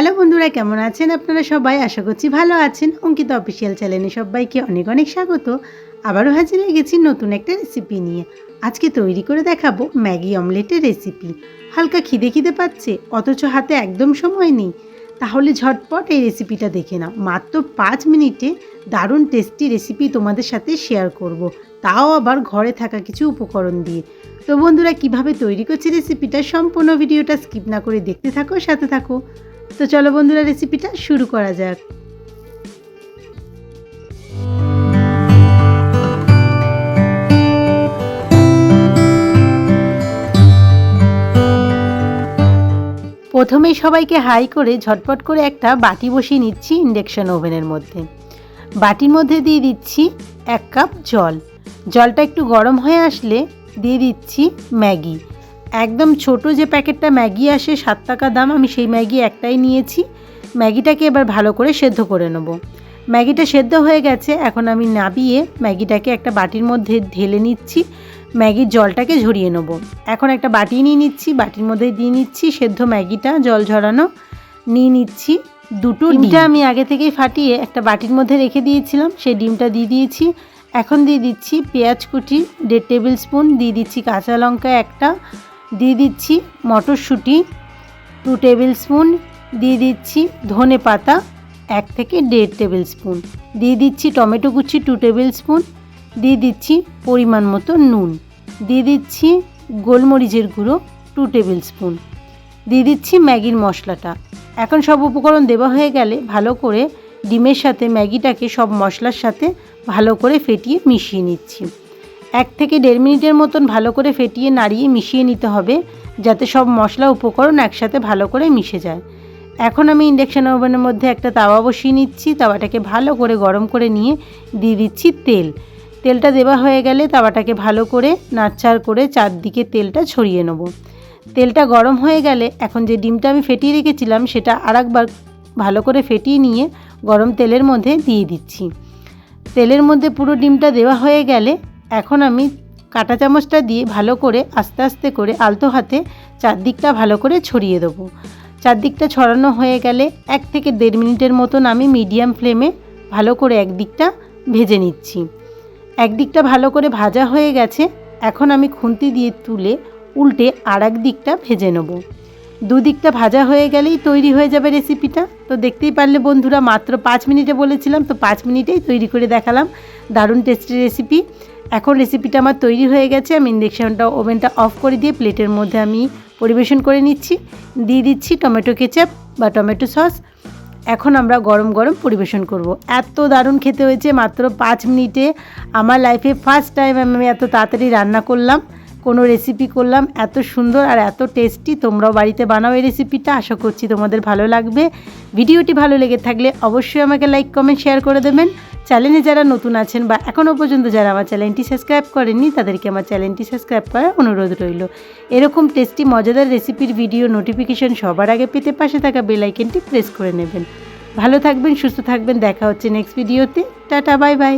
Hello বন্ধুরা, কেমন আছেন আপনারা সবাই? আশা করছি ভালো আছেন। অঙ্কিতা অফিসিয়াল চ্যানেলে সবাইকে অনেক অনেক স্বাগত। আবারও হাজির হয়ে গেছি নতুন একটা রেসিপি নিয়ে। আজকে তৈরি করে দেখাবো ম্যাগি অমলেটের রেসিপি হালকা খিদে খিদে পাচ্ছে, অথচ হাতে একদম সময় নেই। তাহলে ঝটপট এই রেসিপিটা দেখে নাও। মাত্র পাঁচ মিনিটে দারুণ টেস্টি রেসিপি তোমাদের সাথে শেয়ার করব। তাও আবার ঘরে থাকা কিছু উপকরণ দিয়ে। তো বন্ধুরা, কীভাবে তৈরি করছি রেসিপিটা সম্পূর্ণ ভিডিওটা স্কিপ না করে দেখতে থাকো, সাথে থাকো। তো চলো বন্ধুরা রেসিপিটা শুরু করা যাক। প্রথমেই সবাইকে হাই করে ঝটপট করে একটা বাটি বসিয়ে নিচ্ছি ইন্ডাকশন ওভেনের মধ্যে। বাটির মধ্যে দিয়ে দিচ্ছি এক কাপ জল। জলটা একটু গরম হয়ে আসলে দিয়ে দিচ্ছি ম্যাগি। একদম ছোট যে প্যাকেটটা ম্যাগি আসে, সাত টাকা দাম, আমি সেই ম্যাগি একটাই নিয়েছি। ম্যাগিটাকে এবার ভালো করে সেদ্ধ করে নেব। ম্যাগিটা সেদ্ধ হয়ে গেছে, এখন আমি নাবিয়ে ম্যাগিটাকে একটা বাটির মধ্যে ঢেলে নিচ্ছি। ম্যাগির জলটাকে ঝরিয়ে নেব। এখন একটা বাটি নিয়ে নিচ্ছি, বাটির মধ্যে দিয়ে নিচ্ছি, সেদ্ধ ম্যাগিটা, জল ঝরানো। নিয়ে নিচ্ছি দুটো ডিমটা আমি আগে থেকেই ফাটিয়ে একটা বাটির মধ্যে রেখে দিয়েছিলাম, সেই ডিমটা দিয়ে দিয়েছি। এখন দিয়ে দিচ্ছি পেঁয়াজ কুচি, দেড় টেবিল স্পুন, দিয়ে দিচ্ছি কাঁচা লঙ্কা একটা দিয়ে দিচ্ছি মটরশুঁটি টু টেবিল স্পুন দিয়ে দিচ্ছি ধনে পাতা, এক থেকে দেড় টেবিল স্পুন দিয়ে দিচ্ছি টমেটো কুচি টু টেবিল স্পুন দিয়ে দিচ্ছি পরিমাণ মতো নুন। দিয়ে দিচ্ছি গোলমরিচের গুঁড়ো টু টেবিল স্পুন দিয়ে দিচ্ছি ম্যাগির মশলাটা। এখন সব উপকরণ দেওয়া হয়ে গেলে ভালো করে ডিমের সাথে ম্যাগিটাকে সব মশলার সাথে ভালো করে ফেটিয়ে মিশিয়ে নিচ্ছি। এক থেকে দেড় মিনিটের মতন ভালো করে ফেটিয়ে নাড়িয়ে মিশিয়ে নিতে হবে, যাতে সব মশলা উপকরণ একসাথে ভালো করে মিশে যায়। এখন আমি ইন্ডাকশান ওভেনের মধ্যে একটা তাওয়া বসিয়ে নিচ্ছি। তাওয়াটাকে ভালো করে গরম করে নিয়ে দিয়ে দিচ্ছি তেল। তেলটা দেওয়া হয়ে গেলে তাওয়াটাকে ভালো করে নাড়চাড় করে চারদিকে তেলটা ছড়িয়ে নেব। তেলটা গরম হয়ে গেলে এখন যে ডিমটা আমি ফেটিয়ে রেখেছিলাম, সেটা আরেকবার ভালো করে ফেটিয়ে নিয়ে গরম তেলের মধ্যে দিয়ে দিচ্ছি। তেলের মধ্যে পুরো ডিমটা দেওয়া হয়ে গেলে এখন আমি কাঁটা চামচটা দিয়ে ভালো করে আস্তে আস্তে করে আলতো হাতে চারদিকটা ভালো করে ছড়িয়ে দেবো। চারদিকটা ছড়ানো হয়ে গেলে এক থেকে দেড় মিনিটের মতন আমি মিডিয়াম ফ্লেমে ভালো করে একদিকটা ভেজে নিচ্ছি। একদিকটা ভালো করে ভাজা হয়ে গেছে, এখন আমি খুন্তি দিয়ে তুলে উল্টে আর দিকটা ভেজে নেব। দুদিকটা ভাজা হয়ে গেলেই তৈরি হয়ে যাবে রেসিপিটা। তো দেখতেই পারলে বন্ধুরা, মাত্র পাঁচ মিনিটে বলেছিলাম, তো পাঁচ মিনিটেই তৈরি করে দেখালাম। দারুণ টেস্টি রেসিপি এখন রেসিপিটা আমার তৈরি হয়ে গেছে। আমি ইন্ডাকশানটা ওভেনটা অফ করে দিয়ে প্লেটের মধ্যে আমি পরিবেশন করে নিচ্ছি। দিয়ে দিচ্ছি টমেটো কেচাপ বা টমেটো সস এখন আমরা গরম গরম পরিবেশন করব। এত দারুণ খেতে হয়েছে, মাত্র পাঁচ মিনিটে। আমার লাইফে ফার্স্ট টাইম আমি এত তাড়াতাড়ি রান্না করলাম, কোনো রেসিপি করলাম। এত সুন্দর আর এত টেস্টি তোমরাও বাড়িতে বানাও এই রেসিপিটা আশা করছি তোমাদের ভালো লাগবে। ভিডিওটি ভালো লেগে থাকলে অবশ্যই আমাকে লাইক কমেন্ট শেয়ার করে দেবেন। চ্যানেলে যারা নতুন আছেন বা এখনও পর্যন্ত যারা আমার চ্যানেলটি সাবস্ক্রাইব করেননি, তাদেরকে আমার চ্যানেলটি সাবস্ক্রাইব করার অনুরোধ রইল। এরকম টেস্টি মজাদার রেসিপির ভিডিও নোটিফিকেশন সবার আগে পেতে পাশে থাকা বেলাইকেনটি প্রেস করে নেবেন। ভালো থাকবেন, সুস্থ থাকবেন, দেখা হচ্ছে নেক্সট ভিডিওতে টাটা বাই বাই